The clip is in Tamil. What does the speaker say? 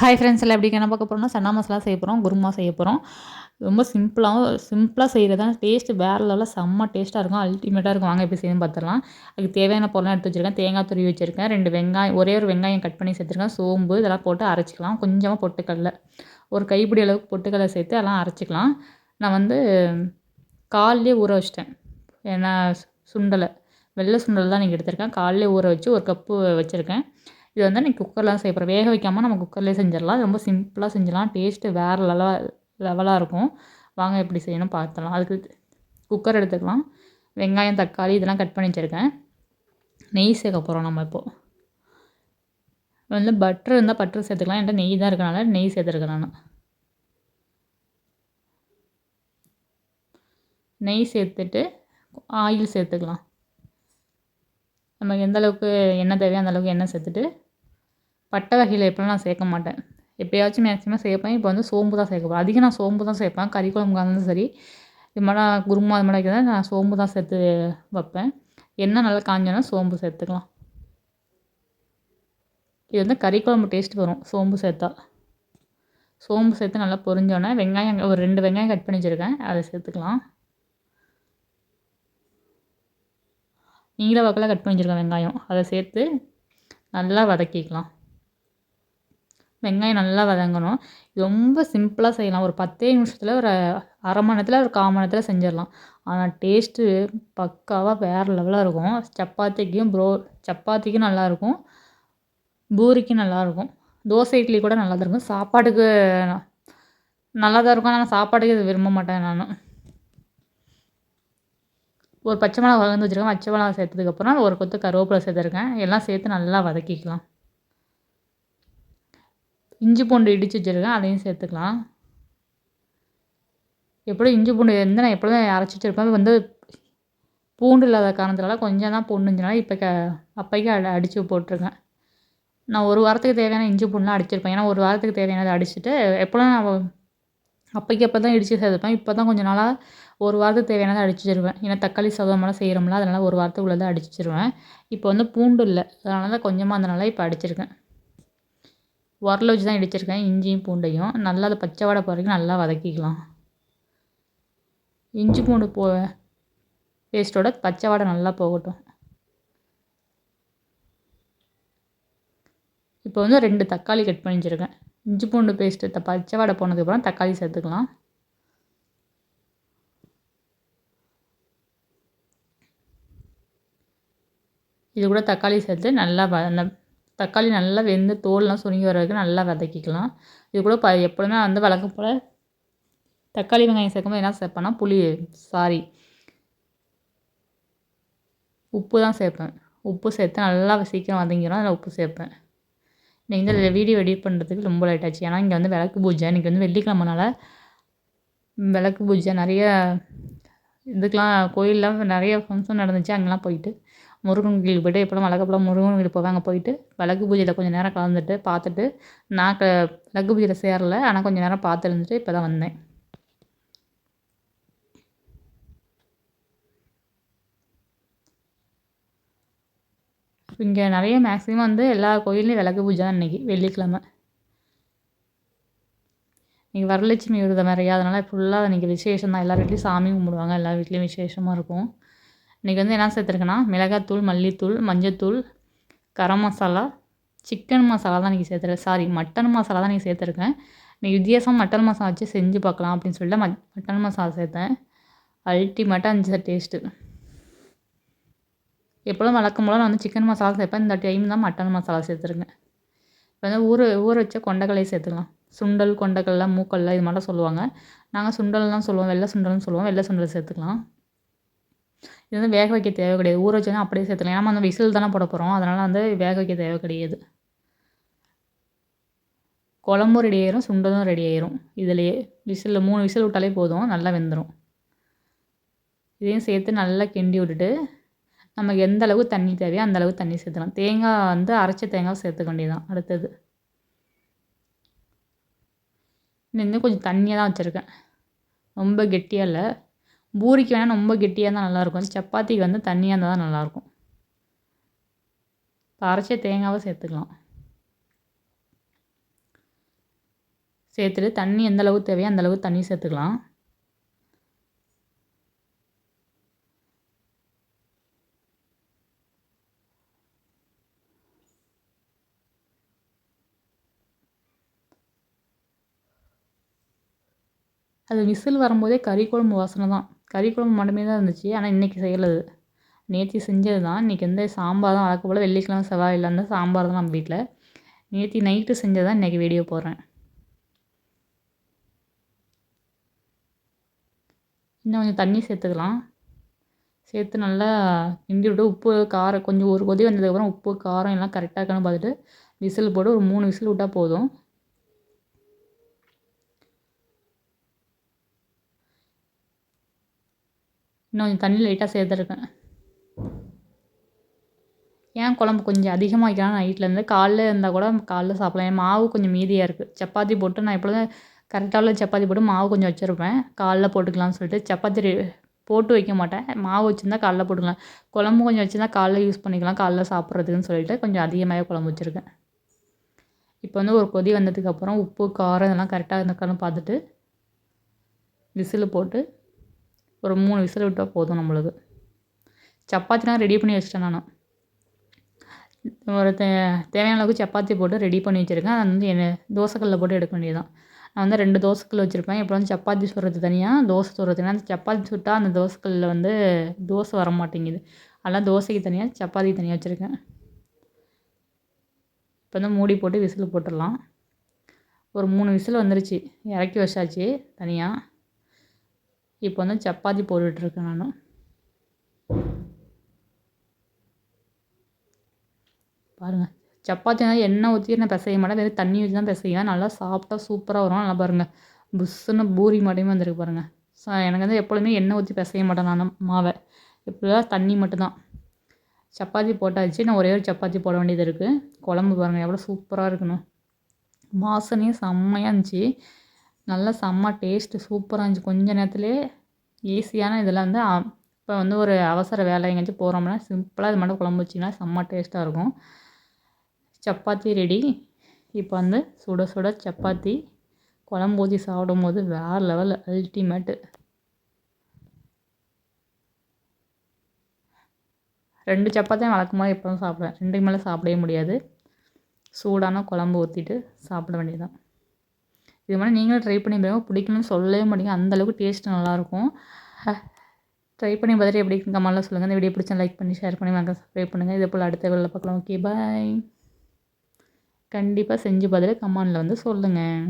ஹாய் ஃப்ரெண்ட்ஸ் எல்லாம் எப்படி என்ன பார்க்க போகிறோம்னா சன்னா மசாலா செய்ய போகிறோம் குருமா செய்ய போகிறோம் ரொம்ப சிம்பிளாகவும் சிம்பிளாக செய்கிறது தான் டேஸ்ட்டு வேறு லெவலில் செம்ம டேஸ்ட்டாக இருக்கும். அல்டிமேட்டாக இருக்கும். வாங்க எப்படி செய்யணும் பார்த்துடலாம் அதுக்கு தேவையான பொருளாக எடுத்து வச்சுருக்கேன். தேங்காய் துருவி வச்சுருக்கேன். ரெண்டு வெங்காயம் ஒரே ஒரு வெங்காயம் கட் பண்ணி சேர்த்துருக்கேன். சோம்பு இதெல்லாம் போட்டு அரைச்சிக்கலாம். கொஞ்சமாக பொட்டுக்கடலை. ஒரு கைப்பிடி அளவுக்கு பொட்டுக்கடலை சேர்த்து அதெல்லாம் அரைச்சிக்கலாம். நான் வந்து காலையே ஊற வச்சிட்டேன். ஏன்னா சுண்டலை. வெள்ளை சுண்டல் தான் நீங்கள் எடுத்திருக்கேன். காலையிலே ஊற வச்சு ஒரு கப்பு வச்சுருக்கேன். இது வந்து நீ குக்கர்லாம் செய்ய போகிறோம் வேக வைக்காமல் நம்ம குக்கர்லேயே செஞ்சிடலாம். ரொம்ப சிம்பிளாக செஞ்சிடலாம். டேஸ்ட்டு வேறு லெவல் லெவலாக இருக்கும். வாங்க எப்படி செய்யணும் பார்த்துலாம் அதுக்கு குக்கர் எடுத்துக்கலாம். வெங்காயம் தக்காளி இதெல்லாம் கட் பண்ணி வச்சுருக்கேன். நெய் சேர்க்க போகிறோம் நம்ம இப்போது வந்து பட்ரு இருந்தால் பட்ரு சேர்த்துக்கலாம். என்கிட்ட நெய் தான் இருக்கனால நெய் சேர்த்துருக்கேன் நான். நெய் சேர்த்துட்டு ஆயில் சேர்த்துக்கலாம். நமக்கு எந்த அளவுக்கு எண்ணெய் தேவையோ அந்த அளவுக்கு எண்ணெய் சேர்த்துட்டு பட்டை வகையில் எப்போலாம் நான் சேர்க்க மாட்டேன். எப்போயாச்சும் மேக்ஸிமம் சேர்ப்பேன். இப்போ வந்து சோம்பு தான் சேர்க்க போகிறேன் அதிகம் நான் சோம்பு தான் சேர்ப்பேன். கறி குழம்புக்கு இருந்தாலும் சரி இது மாதிரி குருமா அது மாதிரி வைக்கிறதா நான் சோம்பு தான் சேர்த்து வைப்பேன். என்ன நல்லா காஞ்சோன்னா சோம்பு சேர்த்துக்கலாம். இது வந்து கறி குழம்பு டேஸ்ட் வரும். சோம்பு சேர்த்தா. சோம்பு சேர்த்து நல்லா பொரிஞ்சோன்னே வெங்காயம் ஒரு ரெண்டு வெங்காயம் கட் பண்ணி வச்சுருக்கேன். அதை சேர்த்துக்கலாம். நீங்களே வக்கலாக கட் பண்ணி வச்சுருக்கேன் வெங்காயம். அதை சேர்த்து நல்லா வதக்கிக்கலாம். வெங்காயம் நல்லா வதங்கணும். ரொம்ப சிம்பிளாக செய்யலாம். ஒரு பத்தே நிமிஷத்தில் ஒரு அரை மணி நேரத்தில் ஒரு கால் மணி நேரத்தில் செஞ்சிடலாம். ஆனால் டேஸ்ட்டு பக்காவாக வேறு லெவலாக இருக்கும். சப்பாத்திக்கும் ப்ரோ சப்பாத்திக்கும் நல்லாயிருக்கும் பூரிக்கும் நல்லாயிருக்கும் தோசை இட்லி கூட நல்லா தான் இருக்கும். சாப்பாட்டுக்கு நல்லா தான் இருக்கும். ஆனால் சாப்பாட்டுக்கு இது விரும்ப மாட்டேன் நான். ஒரு பச்சை மிளகா வளர்ந்து வச்சுருக்கேன். பச்சை மிளகா சேர்த்ததுக்கப்புறம் ஒரு கொத்து கருவேப்பிலை சேர்த்துருக்கேன். எல்லாம் சேர்த்து நல்லா வதக்கிக்கலாம். இஞ்சி பூண்டு இடித்து வச்சுருக்கேன் அதையும் சேர்த்துக்கலாம். எப்படியும் இஞ்சி பூண்டு வந்து நான் எப்பொழுதும் அரைச்சி வச்சுருப்பேன். வந்து பூண்டு இல்லாத காரணத்தினால கொஞ்சம் தான் பூண்டுஞ்சனால இப்போ க அப்போக்கே அடி அடித்து போட்டிருக்கேன். நான் ஒரு வாரத்துக்கு தேவையான இஞ்சி பூண்டுலாம் அடிச்சிருப்பேன். ஏன்னா ஒரு வாரத்துக்கு தேவையானதை அடிச்சுட்டு எப்போலாம் நான் அப்போக்கி அப்போ தான் இடித்து சேர்த்துப்பேன். இப்போ தான் கொஞ்சம் நாளாக ஒரு வாரத்துக்கு தேவையானதை அடிச்சிடுவேன் ஏன்னா தக்காளி சோதமெல்லாம் செய்கிறோம்ல அதனால் ஒரு வாரத்துக்குள்ளே தான் அடிச்சிருவேன் இப்போ வந்து பூண்டு இல்லை அதனால தான் கொஞ்சமாக அதனால இப்போ அடிச்சிருக்கேன். உரல் வச்சு தான் இடிச்சிருக்கேன். இஞ்சியும் பூண்டையும். நல்லா அதை பச்சை வாடை போகிற வரைக்கும் நல்லா வதக்கிக்கலாம். இஞ்சி பூண்டு போ பேஸ்ட்டோட பச்சை வாடை நல்லா போகட்டும். இப்போ வந்து ரெண்டு தக்காளி கட் பண்ணி வச்சுருக்கேன். இஞ்சி பூண்டு பேஸ்ட்டு பச்சை வாடை போனதுக்கப்புறம் தக்காளி சேர்த்துக்கலாம். இது கூட தக்காளி சேர்த்து நல்லா வ அந்த தக்காளி நல்லா வெந்து தோல்லாம் சுருங்கி வர வரைக்கும் நல்லா வதக்கிக்கலாம். இது கூட ப எப்பொழுதுமே வந்து வழக்கம் போல் தக்காளி வெங்காயம் சேர்க்கும்போது என்ன சேர்ப்பேன்னா புளி சாரி. உப்பு தான் சேர்ப்பேன். உப்பு சேர்த்து நல்லா சீக்கிரம் வதங்கிடும் அதில் உப்பு சேர்ப்பேன். இன்றைக்கி வந்து வீடியோ எடிட் பண்ணுறதுக்கு ரொம்ப லேட் ஆச்சு. ஏன்னா இங்கே வந்து விளக்கு பூஜை. இன்றைக்கி வந்து வெள்ளிக்கிழமனால விளக்கு பூஜை. நிறைய இதுக்கெலாம் கோயிலில் நிறைய ஃபங்க்ஷன் நடந்துச்சு. அங்கெல்லாம் போயிட்டு முருகன் கோயிலுக்கு போய்ட்டு எப்போல்லாம் வழக்கப்போல் முருகன் கோயிலுக்கு போவேன் அங்கே போயிட்டு விளக்கு பூஜையில் கொஞ்சம் நேரம் கலந்துட்டு பார்த்துட்டு நான் க விளக்கு பூஜையில் சேரல. ஆனால் கொஞ்சம் நேரம் பார்த்து இருந்துட்டு இப்போ தான் வந்தேன். இங்கே நிறைய மேக்ஸிமம் வந்து எல்லா கோயில்லையும் விளக்கு பூஜை தான் இன்றைக்கி வெள்ளிக்கிழமை. இன்றைக்கி வரலட்சுமி விரதம் வேறையா அதனால் ஃபுல்லாக இன்றைக்கி விசேஷம் தான் எல்லா வீட்லேயும் சாமி கும்பிடுவாங்க. எல்லா வீட்லேயும் விசேஷமாக இருக்கும். இன்றைக்கி வந்து என்ன சேர்த்துருக்கேன்னா மிளகாத்தூள் மல்லித்தூள் மஞ்சத்தூள் கரம் மசாலா சிக்கன் மசாலா தான் இன்றைக்கி சேர்த்துருக்கேன். சாரி மட்டன் மசாலா தான் இன்றைக்கி சேர்த்துருக்கேன். இன்றைக்கி வித்தியாசம் மட்டன் மசாலா வச்சு செஞ்சு பார்க்கலாம் அப்படின்னு சொல்லிட்டு மட்டன் மசாலா சேர்த்தேன். அல்டிமேட்டாக இருந்துச்சு டேஸ்ட்டு எப்போதும் வழக்கம் போல் நான் வந்து சிக்கன் மசாலா சேர்ப்பேன். இந்த டைம் தான் மட்டன் மசாலா சேர்த்துருக்கேன். இப்போ வந்து ஊற ஊற வச்ச கொண்டக்கடலை சேர்த்துக்கலாம். சுண்டல் கொண்டைக்கல்லாம் மூக்கல்லாம் இது மாதிரிலாம் சொல்லுவாங்க. நாங்கள் சுண்டல்லாம் சொல்லுவோம் வெள்ளை சுண்டல்னு சொல்லுவோம். வெள்ளை சுண்டல் சேர்த்துக்கலாம். இது வந்து வேக வைக்க தேவை கிடையாது. ஊற வச்சோன்னா அப்படியே சேர்த்துக்கலாம். ஏன்னா நம்ம விசில் தானே போட போகிறோம் அதனால் வந்து வேக வைக்க தேவை கிடையாது. குழம்பும் ரெடி ஆயிரும் சுண்டலும் ரெடி ஆயிரும். இதுலேயே விசிலில் மூணு விசில் விட்டாலே போதும். நல்லா வெந்துடும் இதையும் சேர்த்து நல்லா கிண்டி விட்டுட்டு நமக்கு எந்த அளவு தண்ணி தேவையோ அந்த அளவு தண்ணி சேர்த்துக்கலாம். தேங்காய் வந்து அரைச்ச தேங்காய் சேர்த்துக்க வேண்டியதான் அடுத்தது. இன்னும் கொஞ்சம் தண்ணியாக தான் வச்சுருக்கேன். ரொம்ப கெட்டியாக இல்லை. பூரிக்கு வேணால் ரொம்ப கெட்டியாக இருந்தால் நல்லாயிருக்கும் சப்பாத்திக்கு வந்து தண்ணியாக இருந்தால் தான் நல்லாயிருக்கும் இப்போ அரைச்ச தேங்காவை சேர்த்துக்கலாம். சேர்த்துட்டு தண்ணி எந்த அளவுக்கு தேவையோ அந்த அளவுக்கு தண்ணி சேர்த்துக்கலாம். அது விசில் வரும்போதே கறி குழம்பு வாசனை தான். கறி குழம்பு மட்டுமே தான் இருந்துச்சு. ஆனால் இன்றைக்கி செய்யலை அது நேற்று செஞ்சது தான். இன்றைக்கி வந்து சாம்பார் தான். வழக்கம் போல் வெள்ளிக்கிழமை செவ்வாய் இருந்தால் சாம்பார் தான் நம்ம வீட்டில் நேற்று நைட்டு செஞ்சது தான். இன்றைக்கி வீடியோ போடுறேன். இன்னும் கொஞ்சம் தண்ணி சேர்த்துக்கலாம். சேர்த்து நல்லா கிண்டி விட்டு உப்பு காரம் கொஞ்சம் ஒரு கொதி வந்ததுக்கப்புறம் உப்பு காரம் எல்லாம் கரெக்டாக இருக்கான்னு பார்த்துட்டு விசில் போட்டு ஒரு மூணு விசில் விட்டால் போதும். இன்னும் கொஞ்சம் தண்ணி லைட்டாக சேர்த்துருக்கேன். ஏன் குழம்பு கொஞ்சம் அதிகமாக வைக்கலாம் நைட்லேருந்து காலைல இருந்தால் கூட காலைல சாப்பிடலாம். என் மாவு கொஞ்சம் மீதியாக இருக்குது சப்பாத்தி போட்டு நான் எப்பொழுதும் கரெக்டாக சப்பாத்தி போட்டு மாவு கொஞ்சம் வச்சுருப்பேன். காலைல போட்டுக்கலாம்னு சொல்லிட்டு சப்பாத்தி போட்டு வைக்க மாட்டேன். மாவு வச்சுருந்தா காலைல போட்டுக்கலாம். குழம்பு கொஞ்சம் வச்சுருந்தா காலைல யூஸ் பண்ணிக்கலாம். காலைல சாப்பிட்றதுக்குன்னு சொல்லிட்டு கொஞ்சம் அதிகமாகவே குழம்பு வச்சுருக்கேன். இப்போ வந்து ஒரு கொதி வந்ததுக்கப்புறம் உப்பு காரம் இதெல்லாம் கரெக்டாக இருந்திருக்கான்னு பார்த்துட்டு விசில் போட்டு ஒரு மூணு விசில் விட்டால் போதும் நம்மளுக்கு. சப்பாத்திலாம் ரெடி பண்ணி வச்சிட்டேன் நான். ஒரு தே தேவையான அளவுக்கு சப்பாத்தி போட்டு ரெடி பண்ணி வச்சுருக்கேன். அதை வந்து என்ன தோசைக்கல்லில் போட்டு எடுக்க வேண்டியதுதான். நான் வந்து ரெண்டு தோசைக்கல் வச்சுருப்பேன். இப்போ வந்து சப்பாத்தி சுடுறது தனியாக தோசை சுடுறது தனியாக அந்த சப்பாத்தி சுட்டால் அந்த தோசைக்கல்லில் வந்து தோசை வர மாட்டேங்குது. அதெல்லாம் தோசைக்கு தனியாக சப்பாத்தி தனியாக வச்சுருக்கேன். இப்போ வந்து மூடி போட்டு விசில் போட்டுடலாம். ஒரு மூணு விசில் வந்துருச்சு. இறக்கி வச்சாச்சு தனியாக இப்போ வந்து சப்பாத்தி போட்டுட்ருக்கேன் நான். பாருங்கள் சப்பாத்தினா எண்ணெய் ஊற்றி நான் பிசைய மாட்டேன். வெறும் தண்ணி ஊற்றி தான் பிசைவேன். நல்லா சாப்பிட்டா சூப்பராக வரும். நல்லா பாருங்கள் புஷ்ஷுன்னு பூரி மாட்டையும் வந்திருக்கு பாருங்கள் ஸோ எனக்கு வந்து எப்பொழுதுமே எண்ணெய் ஊற்றி பிசைய மாட்டேன் நான் மாவை. எப்படிதான் தண்ணி மட்டும்தான். சப்பாத்தி போட்டாச்சு. நான் ஒரே ஒரு சப்பாத்தி போட வேண்டியது இருக்குது குழம்பு பாருங்கள் எவ்வளோ சூப்பராக இருக்கணும். வாசனையும் செம்மையாக இருந்துச்சு. நல்லா செம்ம டேஸ்ட்டு சூப்பராக இருந்துச்சு. கொஞ்ச நேரத்துலேயே ஈஸியான இதில் வந்து இப்போ வந்து ஒரு அவசர வேலை எங்கேயாச்சும் போகிறோம்னா சிம்பிளாக இது மட்டும் குழம்பு வச்சிங்கன்னா செம்ம டேஸ்ட்டாக இருக்கும். சப்பாத்தி ரெடி இப்போ வந்து சுட சுட சப்பாத்தி குழம்பு ஊற்றி சாப்பிடும் போது வேறு லெவல் அல்டிமேட்டு ரெண்டு சப்பாத்தியும் வழக்கமாக எப்போ சாப்பிடுவேன். ரெண்டுக்கு மேலே சாப்பிடவே முடியாது. சூடான குழம்பு ஊற்றிட்டு சாப்பிட வேண்டியதுதான். இது மாதிரி நீங்களும் ட்ரை பண்ணி பாருங்கள் பிடிக்கணும்னு சொல்லவே மாட்டீங்க. அந்தளவுக்கு டேஸ்ட்டு நல்லாயிருக்கும். ட்ரை பண்ணி பார்த்துட்டு எப்படி கமெண்ட்டில் சொல்லுங்கள் இந்த வீடியோ பிடிச்சா லைக் பண்ணி ஷேர் பண்ணி வாங்க சப்ஸ்கிரைப் பண்ணுங்கள் இதே போல் அடுத்த வேலை பார்க்கலாம். ஓகே பாய் கண்டிப்பாக செஞ்சு பார்த்துட்டு கமெண்டில் வந்து சொல்லுங்கள்